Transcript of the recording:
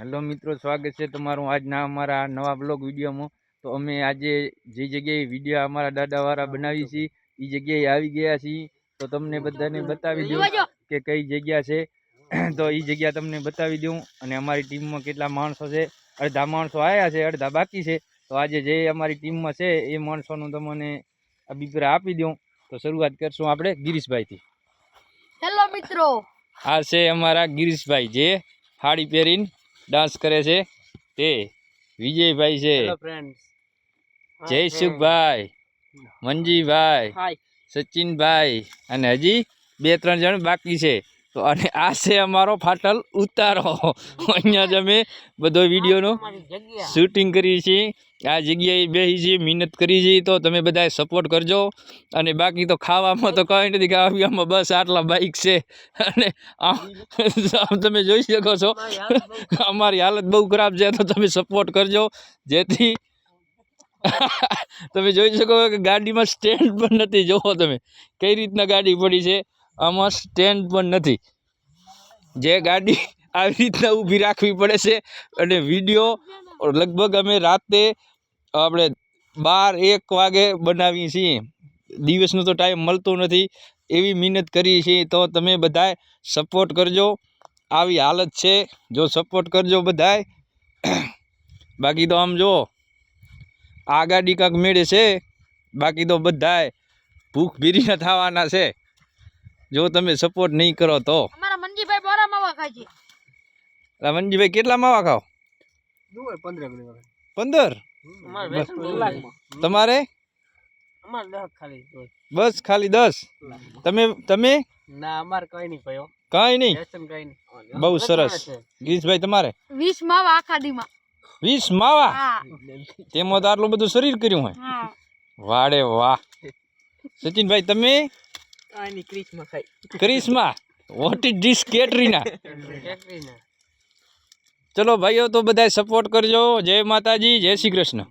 Hello મિત્રો સ્વાગત છે તમારું આજના અમારા નવા બ્લોગ વિડીયોમાં. તો અમે આજે જે જગ્યાએ વીડિયો અમારા દાદાવાળા બનાવી છે એ જગ્યાએ આવી ગયા છીએ. તો તમને બધાને બતાવી દઉં કે કઈ જગ્યા છે. તો એ જગ્યા તમને બતાવી દઉં. અને અમારી ટીમમાં કેટલા માણસો છે. અડધા માણસો આવ્યા છે અડધા બાકી છે. તો આજે જે અમારી ટીમમાં છે એ માણસોનું તમને અભિપ્રાય આપી દઉં. તો શરૂઆત કરશું આપણે ગિરીશભાઈથી. હેલો મિત્રો. આ છે અમારા ગિરીશભાઈ જે સાડી પહેરીને ડાન્સ કરે છે. તે વિજયભાઈ છે. ફ્રેન્ડ્સ જયસુખભાઈ મંજીભાઈ સચિનભાઈ અને હજી બે ત્રણ જણ બાકી છે. તો અને આ છે અમારો ફાટલ ઉતારો. અહીંયા જ અમે બધો વિડીયોનો શૂટિંગ કરીએ છીએ આ જગ્યાએ બેસી છીએ મહેનત કરી છીએ તો તમે બધાએ સપોર્ટ કરજો. અને બાકી તો ખાવામાં તો કંઈ નથી ખાવામાં બસ આટલા બાઈક છે. અને આમ તમે જોઈ શકો છો. અમારી હાલત બહુ ખરાબ. છે તો તમે સપોર્ટ કરજો. જેથી તમે જોઈ શકો કે ગાડીમાં સ્ટેન્ડ પણ નથી. જોવો તમે કઈ રીતના ગાડી પડી છે. આમાં સ્ટેન્ડ પણ નથી. જે ગાડી આવી રીતના ઊભી રાખવી પડે છે અને વીડિયો લગભગ અમે રાતે આપણે બાર, એક વાગે બનાવીએ છીએ. દિવસનો તો ટાઈમ મળતો નથી. એવી મહેનત કરીએ છીએ તો તમે બધાએ સપોર્ટ કરજો. આવી હાલત છે. જો સપોર્ટ કરજો બધાય. બાકી તો આમ જો, આ ગાડી કાંક મેળે છે. બાકી તો બધાએ ભૂખ ભીરીના થવાના છે. જો તમે સપોર્ટ નહીં કરો તો? અમારા મંજીભાઈ બોરા માવા ખાય છે. અલા કેટલા માવા ખાઓ પંદર તમારે? બસ ખાલી દસ? તમે તમે? ના અમાર કઈ નહીં પયો કાંઈ નહીં? વ્યસન કઈ નહીં. બહુ સરસ. ગીરીશભાઈ તમારે? વીસ માવા આખા દીમાં. વીસ માવા? તેમાં તો આટલું બધું શરીર કર્યું હોય. વાડે વાહ. સચિનભાઈ તમે? કઈ નહીં ક્રિસમાં ખાઈ Karishma what is this Katrina Katrina ચલો ભાઈઓ તો બધાય સપોર્ટ કરજો. જય માતાજી જય શ્રી કૃષ્ણ.